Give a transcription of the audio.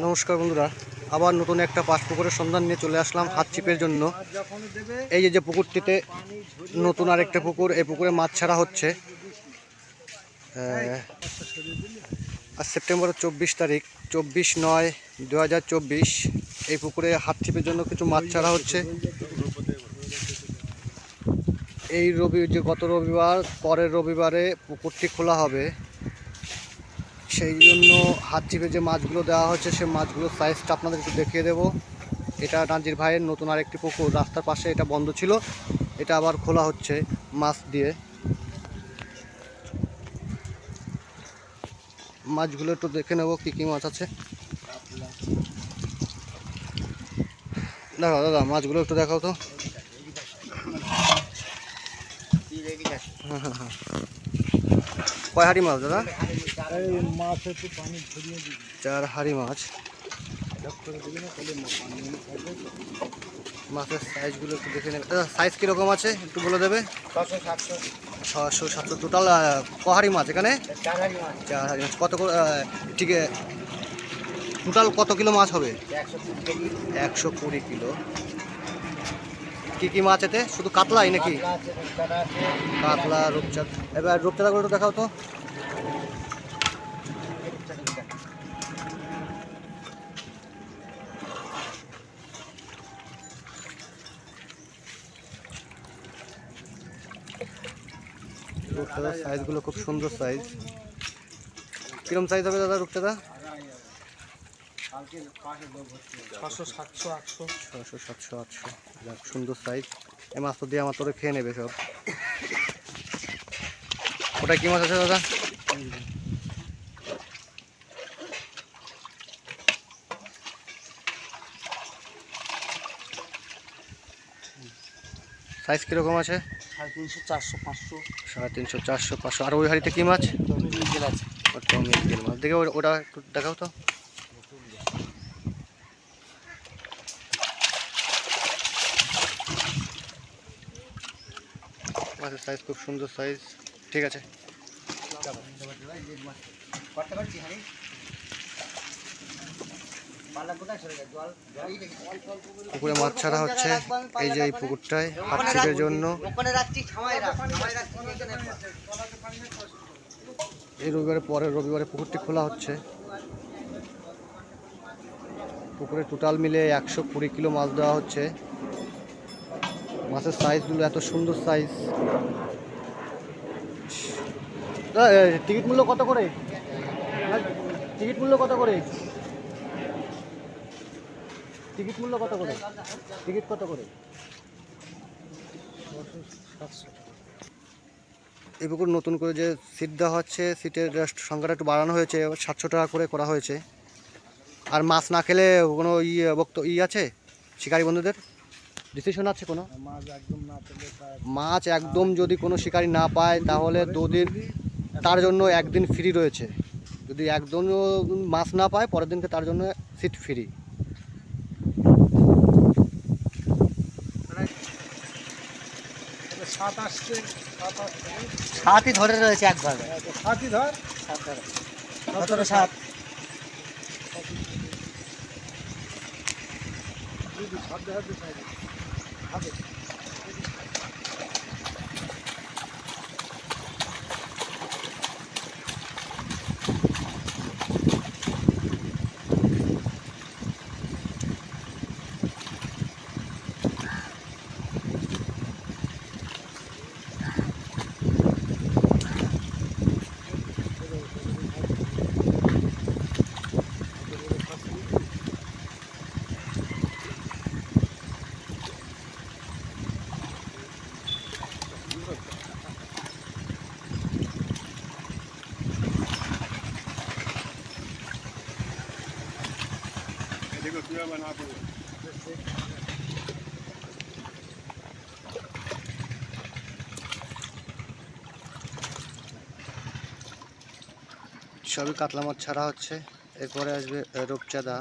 নমস্কার বন্ধুরা, আবার নতুন একটা পাঁচ পুকুরের সন্ধান নিয়ে চলে আসলাম হাত চিপের জন্য। এই যে পুকুরটিতে নতুন আরেকটা পুকুর, এই পুকুরে মাছ ছাড়া হচ্ছে। আজ সেপ্টেম্বরের চব্বিশ তারিখ, চব্বিশ নয় দু এই পুকুরে হাত ছিপের জন্য কিছু মাছ ছাড়া হচ্ছে। এই রবি, যে গত রবিবার, পরের রবিবারে পুকুরটি খোলা হবে। সেই জন্য হাত চিপে যে মাছগুলো দেওয়া হচ্ছে, সে মাছগুলোর সাইজটা আপনাদের একটু দেখিয়ে দেবো। এটা নাজির ভাইয়ের নতুন আরেকটি পুকুর, রাস্তার পাশে এটা বন্ধ ছিল। এটা আবার খোলা হচ্ছে মাছ দিয়ে। মাছগুলো একটু দেখে নেব কী কী মাছ আছে। দেখো দাদা, মাছগুলো একটু দেখাও তো। হ্যাঁ হ্যাঁ হ্যাঁ। কয় হাঁড়ি মাছ দাদা? এই মাছ একটু পানি ছড়িয়ে দিবি। চার হাঁড়ি মাছ। মাছের সাইজগুলো একটু দেখে নেবে সাইজ কীরকম আছে? একটু বলে দেবে। ছশো সাতশো। টোটাল কহারি মাছ এখানে? চার হাড়ি মাছ। কত করে ঠিক টোটাল কত কিলো মাছ হবে? একশো কুড়ি কিলো। কী কী মাছ এতে? শুধু কাতলাই নাকি? কাতলা রূপচাঁদা এবার রূপচাঁদাগুলো দেখাও তো। রূপচাঁদার সাইজগুলো খুব সুন্দর সাইজ। কিরম সাইজ হবে দাদা রূপচাঁদা? পাঁচশো সাতশো আটশো। ছশো সাতশো আটশো। যাক সুন্দর সাইজ। এই মাছ তো দিয়ে আমার তোরে খেয়ে নেবে সব। ওটা কি মাছ আছে দাদা? সাইজ কীরকম আছে? সাড়ে তিনশো, চারশো, পাঁচশো। সাড়ে তিনশো, চারশো, পাঁচশো। আর ওই হাড়িতে কী মাছ? মিগেল আছে ওটা মিরগেল মাছ। দেখে ওটা- একটু দেখাও তো। সাইজ খুব সুন্দর সাইজ ঠিক আছে। পুকুরে মাছ ছাড়া হচ্ছে এই যে এই পুকুরটায় ছিপের জন্য। এই রবিবারে পরের রবিবারে পুকুরটি খোলা হচ্ছে। পুকুরে টোটাল মিলে একশো কুড়ি কিলো মাছ দেওয়া হচ্ছে। মাছের সাইজগুলো এত সুন্দর সাইজ টিকিট মূল্য কত করে? টিকিট মূল্য কত করে? টিকিট মূল্য কত করে? টিকিট কত করে? এই পুকুর নতুন করে যে সিট দেওয়া হচ্ছে সিটের সংখ্যাটা একটু বাড়ানো হয়েছে, সাতশো টাকা করে করা হয়েছে। আর মাছ না খেলে কোনো ই, বক্ত ই আছে? শিকারী বন্ধুদের? ডিসিশন আছে কোনো? মাছ একদম একদম যদি কোনো শিকারি না পায়, তাহলে দুদিন তার জন্য একদিন ফ্রি রয়েছে। যদি একদমও মাছ না পায়, পরের দিনকে তার জন্য সিট ফ্রি সাত আসছে সাতই ধরে রয়েছে একভাবে সাতই ধর। সাত ধরে। সতেরো সাত সাত দিতে হবে সবই কাতলা মাছ ছাড়া হচ্ছে। এরপরে আসবে রূপচাঁদা।